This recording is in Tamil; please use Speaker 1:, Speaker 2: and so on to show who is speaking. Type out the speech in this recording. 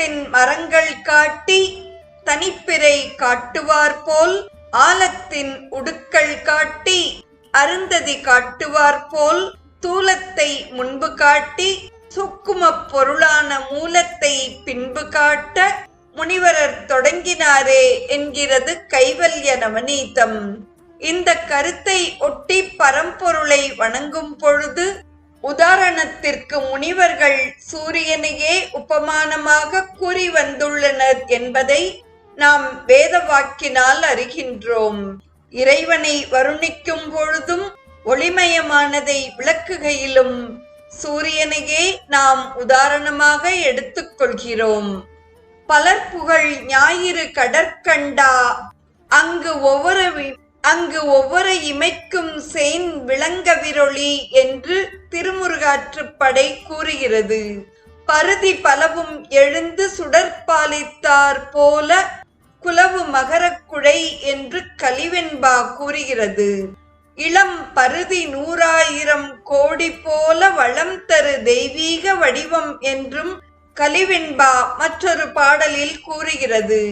Speaker 1: ஆலத்தின் மரங்கள் காட்டி தனிப்பிறை காட்டுவார் போல் ஆலத்தின் உடுக்கள் காட்டி அருந்ததி காட்டுவார் போல் தூலத்தை முன்பு காட்டி சுக்கும பொருளான மூலத்தை பின்பு காட்ட முனிவரர் தொடங்கினாரே என்கிறது கைவல்ய நவநீதம். இந்த கருத்தை ஒட்டி பரம்பொருளை வணங்கும் பொழுது உதாரணத்திற்கு முனிவர்கள் சூரியனையே உபமானமாக கூறி வந்துள்ளனர் என்பதை நாம் வேத வாக்கினால் அறிகின்றோம். இறைவனை வருணிக்கும் பொழுதும் ஒளிமயமானதை விளக்குகையிலும் சூரியனையே நாம் உதாரணமாக எடுத்துக்கொள்கிறோம் பலர் புகழ் ஞாயிறு கடற்கண்டா அங்கு ஒவ்வொரு அங்கு ஒவ்வொரு இமைக்கும் சேன் விளங்க விரொளி என்று திருமுருகாற்றுப்படை கூறுகிறது. பருதி பலவும் எழுந்து சுடற்பாலித்தார் போல குலவு மகரக்குழை என்று கலிவெண்பா கூறுகிறது. இளம் பருதி நூறாயிரம் கோடி போல வளம் தரு தெய்வீக வடிவம் என்றும் கலிவெண்பா மற்றொரு பாடலில் கூறுகிறது.